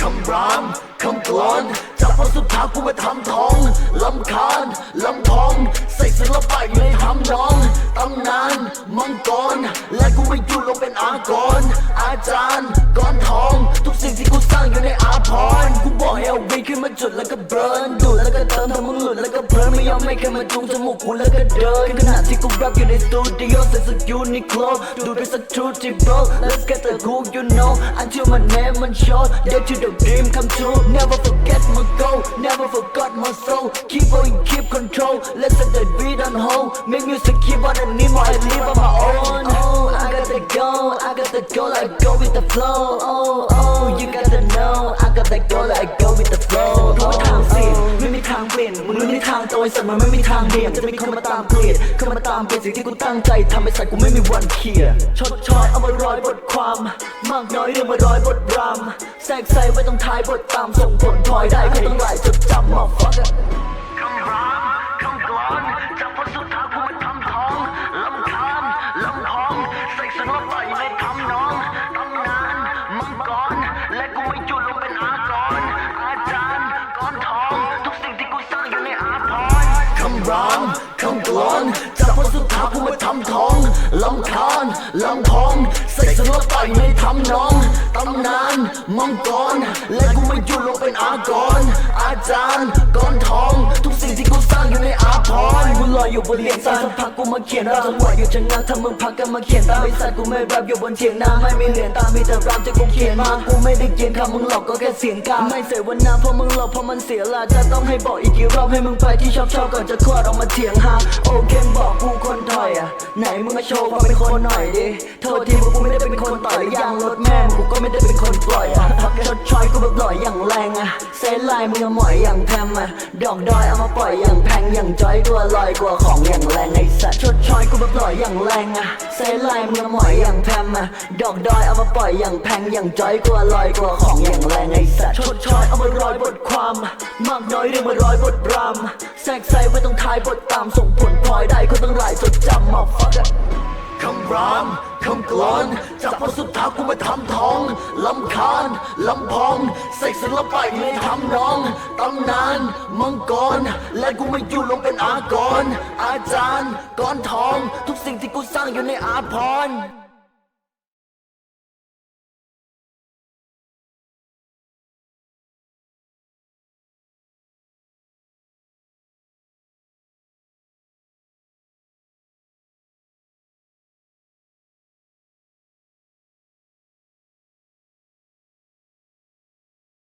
คำรามคำกลอนจากพอสุดท้ายกูมาทำทองลำคาญลำพองใส่ศิล สิ่งที่กูสร้างอยู่ในอาพรณ์กูบอกให้เอาวีขึ้นมาจุดแล้วก็เบิร์นดูดแล้วก็เติมทำมึงหลุดแล้วก็เพลินไม่ยอมไม่เคยมาจูงจมูกกูแล้วก็เดินขณะที่กูแรปอยู่ในสตูดิโอใส่สกิลนิโคลดูดไปสักชุดที่ bro let's get the hook you know until my name man short get to the dream come true never forget my goal never forgot my soul keep going keep control let's set the beat on hold make music keep on the need more I live on my own oh I got the go I got the go like go with the flow oh oh you got to know I got the go like go with the flow ทุกทางเสียไม่มีทางเปลี่ยนมึงไม่มีทางโตไอ้สัตว์มันไม่มีทางเบี่ยงจะมีคนมาตามเกลียดเข้ามาตามเปลี่ยดสิ่งที่กูตั้งใจทำให้สัตว์กูไม่มีวันเคลียร์ชดชอยเอามาร้อยบทความ มากน้อยเรื่องมาร้อยบทรำแทรกใส่ไว้ต้องท้ายบทตามส่งผลพลอยได้ก็ต้องหลายจดจำ รามคำกลอนจากพอสุดท้ายกูมาทำทองลำคาญลำพองใส่ศิลปะอยู่ในทำนองตำนานมังกรและกูไม่หยุดลงเป็นอากร อาจารย์ก้อนทอง อยอยู่บนเตียงซ้ายสักพักกูมาเขียนรับจังหวะอยู่จะงักถ้ามึงพักกันมาเขียนตามไอ้สัตว์กูไม่แรปอยู่บนเถียงนาไม่มีเหรียญตามมีแต่รามจะกูเขียนมากูไม่ได้เขียนคำมึงหลอกก็แค่เสียงกาไม่เสวนาเพราะมึงหลอกเพราะมันเสียละจะต้องให้บอกอีกกี่รอบให้มึงไปที่ชอบชอบก่อนจะคลอดออกมาเถียงหาโอเคบอกกูคนถอยอะไหนมึงมาโชว์ความเป็นคนหน่อยดิโทษทีว่ากูไม่ได้เป็นคนต่อยยางรถแม่มึงกูก็ไม่ได้เป็นคนปล่อยอะ ชดชอยกูแบบหล่อยอย่างแรงอะเซนไลน์มึงหมอยอย่างแพมอะดอกดอยเอามาปล่อยอย่างแพงอย่างจอยตัวลอยกว่าของอย่างแรงไอ้สัตว์ชดชอยกูแบบหล่อยอย่างแรงอะเซนไลน์มึงหมอยอย่างแพมอะดอกดอยเอามาปล่อยอย่างแพงอย่างจอยกว่าลอยกว่าของอย่างแรงไอ้สัตว์ชดชอยเอามาร้อยบทความ มากน้อยเรื่องมาร้อยบทรำแทรกใส่ไว้ตรงท้ายบทตามส่งผลพลอยได้คนต้องหลายจดจำมาฟักคำราม คำกลอนจากพอสุดท้ายกูมาทำทองลำคาญลำพองใส่ศิลปะอยู่ในทำนองตำนานมังกร และกูไม่อยู่ลงเป็นอากร อาจารย์ก้อนทอง ทุกสิ่งที่กูสร้างอยู่ในอาพร